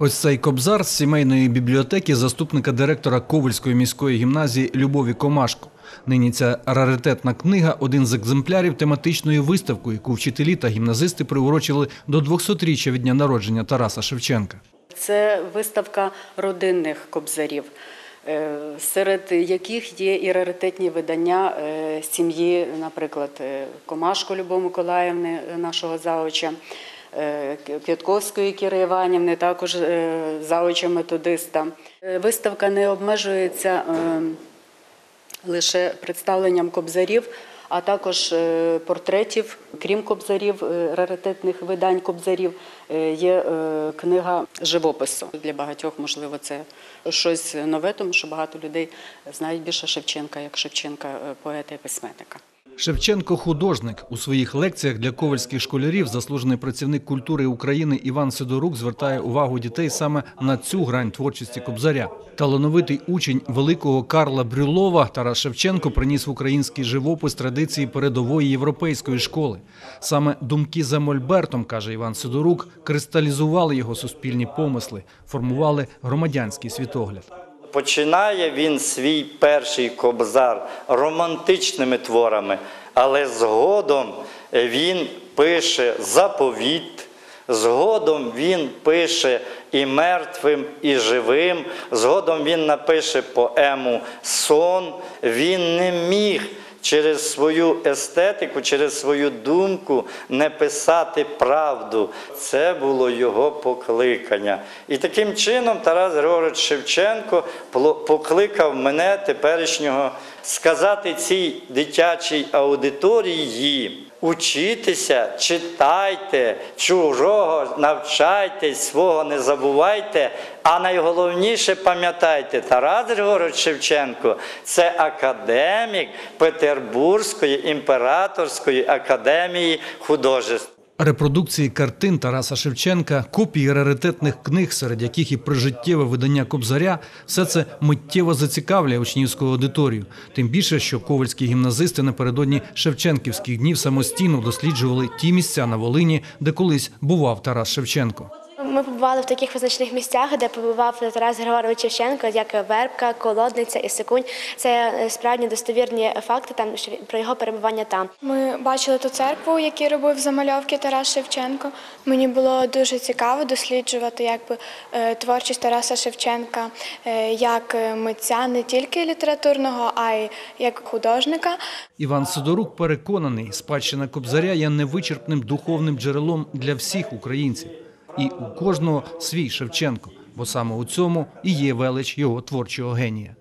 Ось цей кобзар з сімейної бібліотеки заступника директора Ковальської міської гімназії Любові Комашко. Нині ця раритетна книга один з екземплярів тематичної виставки, яку вчителі та гімназисти приурочили до 200-річчя від дня народження Тараса Шевченка. Це виставка родинних кобзарів, е, серед яких є і раритетні видання е, сім'ї, наприклад, е, Комашко Любов Миколаївни, нашого заоча, Квятковської Кіри Іванівни, також е, заоча методиста. Е, Виставка не обмежується е, лише представленням кобзарів, а також е, портретів, крім кобзарів, е, раритетних видань кобзарів, е, є е, книга живопису. Для багатьох, можливо, це щось нове, тому що багато людей знають більше Шевченка, як Шевченка, е, поета і письменника. Шевченко художник у своїх лекціях для ковальських школярів заслужений працівник культури України Іван Сидорук звертає увагу дітей саме на цю грань творчості кобзаря. Талановитий учень великого Карла Брюлова Тарас Шевченко приніс в український живопис традиції передової європейської школи. Саме думки за Мольбертом, каже Іван Сидорук, кристалізували його суспільні помисли, формували громадянський світогляд. Починає він свій перший кобзар романтичними творами, але згодом він пише заповіт, згодом він пише і мертвим, і живим, згодом він напише поему Сон. Він не міг через свою естетику, через свою думку не писати правду. Це було його покликання. І таким чином Тарас Григорович Шевченко покликав мене теперішнього сказати цій дитячій аудиторії. Учітеся, читайте, чужого навчайтесь, свого не забувайте. А найголовніше пам'ятайте, Тарас Григорович Шевченко це академік Петербурзької імператорської академії художеств. Репродукції картин Тараса Шевченка, копії раритетних книг, серед яких і прижиттєве видання Кобзаря, все це миттєво зацікавлює учнівську аудиторію. Тим більше, що ковальські гімназисти напередодні Шевченківських днів самостійно досліджували ті місця на Волині, де колись бував Тарас Шевченко. Ми побували в таких визначних місцях, де побував Тарас Григорович Шевченко, як Вербка, Колодниця і Секунь. Це е, справді достовірні факти там про його перебування там. Ми бачили ту церкву, яку робив замальовки Тарас Шевченко. Мені було дуже цікаво досліджувати якби, е, творчість Тараса Шевченка е, як митця не тільки літературного, а й як художника. Іван Сидорук переконаний, спадщина Кобзаря є невичерпним духовним джерелом для всіх українців. І у кожного свій Шевченко, бо саме у цьому і є велич його творчого генія.